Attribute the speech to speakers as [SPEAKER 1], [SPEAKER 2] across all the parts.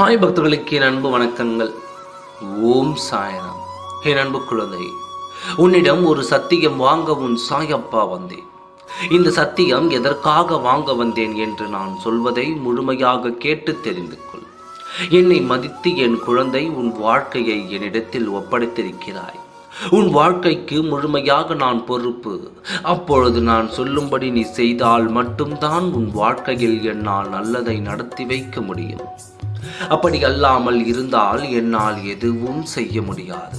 [SPEAKER 1] சாய் பக்தர்களுக்கு என் அன்பு வணக்கங்கள். ஓம் சாயனம் என் அன்பு குழந்தை உன்னிடம் ஒரு சத்தியம் வாங்க உன் சாயப்பா வந்தேன். இந்த சத்தியம் எதற்காக வாங்க வந்தேன் என்று நான் சொல்வதை முழுமையாக கேட்டு தெரிந்து கொள். என்னை மதித்து என் குழந்தை உன் வாழ்க்கையை என்னிடத்தில் ஒப்படைத்திருக்கிறாய். உன் வாழ்க்கைக்கு முழுமையாக நான் பொறுப்பு. அப்பொழுது நான் சொல்லும்படி நீ செய்தால் மட்டும்தான் உன் வாழ்க்கையில் என்னால் நல்லதை நடத்தி வைக்க முடியும். அப்படி அல்லாமல் இருந்தால் என்னால் எதுவும் செய்ய முடியாது.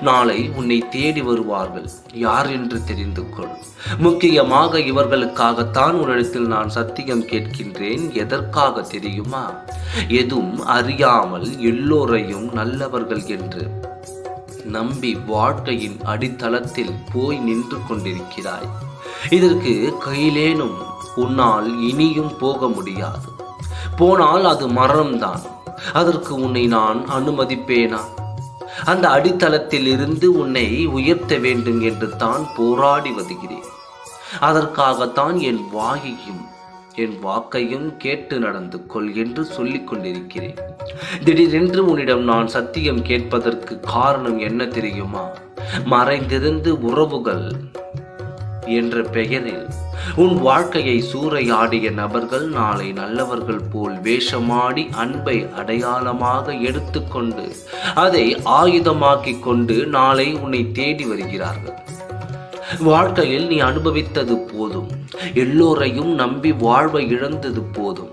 [SPEAKER 1] நாளை உன்னை தேடி வருவார்கள் யார் என்று தெரிந்து கொள். முக்கியமாக இவர்களுக்காகத்தான் உன்னிடத்தில் நான் சத்தியம் கேட்கின்றேன் எதற்காக தெரியுமா? எதுவும் அறியாமல் எல்லோரையும் நல்லவர்கள் என்று. நம்பி வாழ்க்கையின் அடித்தளத்தில் போய் நின்று கொண்டிருக்கிறாய். இதற்கு கையிலேனும் உன்னால் இனியும் போக முடியாது. போனால் அது மரணம்தான். அதற்கு உன்னை நான் அனுமதிப்பேனா? அந்த அடித்தளத்தில் இருந்து உன்னை உயர்த்த வேண்டும் என்று தான் போராடி வருகிறேன். அதற்காகத்தான் என் வாயையும் என் வாக்கையும் கேட்டு நடந்து கொள் என்று சொல்லிக் கொண்டிருக்கிறேன். திடீரென்று உன்னிடம் நான் சத்தியம் கேட்பதற்கு காரணம் என்ன தெரியுமா? மறைந்திருந்து உறவுகள் என்ற பெயரில் உன் வாழ்க்கையை சூறையாடிய நபர்கள் நாளை நல்லவர்கள் போல் வேஷமாடி அன்பை அடையாளமாக எடுத்துக்கொண்டு அதை ஆயுதமாக்கிக் கொண்டு நாளை உன்னை தேடி வருகிறார்கள். வாழ்க்கையில் நீ அனுபவித்தது போதும். எல்லோரையும் நம்பி வாழ்வை இழந்தது போதும்.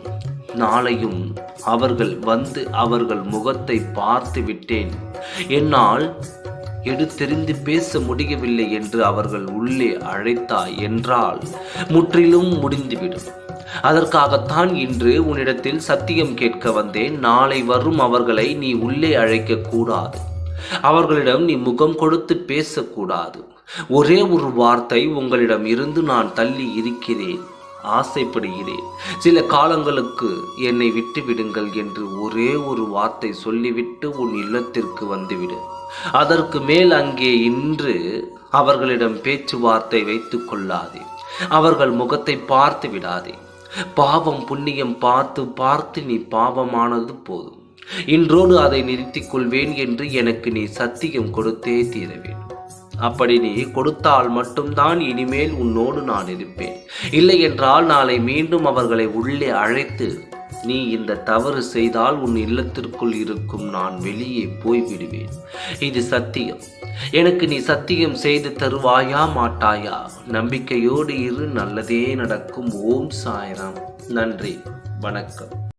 [SPEAKER 1] நாளையும் அவர்கள் வந்து அவர்கள் முகத்தை பார்த்து விட்டேன். என்னால் எடுத்தெறிந்து பேச முடியவில்லை என்று அவர்கள் உள்ளே அழைத்தாய் என்றால் முற்றிலும் முடிந்துவிடும். அதற்காகத்தான் இன்று உன்னிடத்தில் சத்தியம் கேட்க வந்தேன். நாளை வரும் அவர்களை நீ உள்ளே அழைக்க கூடாது. அவர்களிடம் நீ முகம் கொடுத்து பேசக்கூடாது. ஒரே ஒரு வார்த்தை உங்களிடம் இருந்து நான் தள்ளி இருக்கிறேன். ஆசைப்படுகிறேன் சில காலங்களுக்கு என்னை விட்டு விடுங்கள் என்று ஒரே ஒரு வார்த்தை சொல்லிவிட்டு உன் இல்லத்திற்கு வந்துவிடு. அதற்கு மேல் அங்கே இன்று அவர்களிடம் பேச்சுவார்த்தை வைத்துக் கொள்ளாதே. அவர்கள் முகத்தை பார்த்து விடாதே. பாவம் புண்ணியம் பார்த்து பார்த்து நீ பாவமானது போதும். இன்றோடு அதை நிறுத்திக் கொள்வேன் என்று எனக்கு நீ சத்தியம் கொடுத்தே தீர வேண்டும். அப்படி நீ கொடுத்தால் மட்டும்தான் இனிமேல் உன்னோடு நான் இருப்பேன். இல்லை என்றால் நாளை மீண்டும் அவர்களை உள்ளே அழைத்து நீ இந்த தவறு செய்தால் உன் இல்லத்திற்குள் இருக்கும் நான் வெளியே போய்விடுவேன். இது சத்தியம். எனக்கு நீ சத்தியம் செய்து தருவாயா மாட்டாயா? நம்பிக்கையோடு இரு நல்லதே நடக்கும். ஓம் சாய்ராம். நன்றி. வணக்கம்.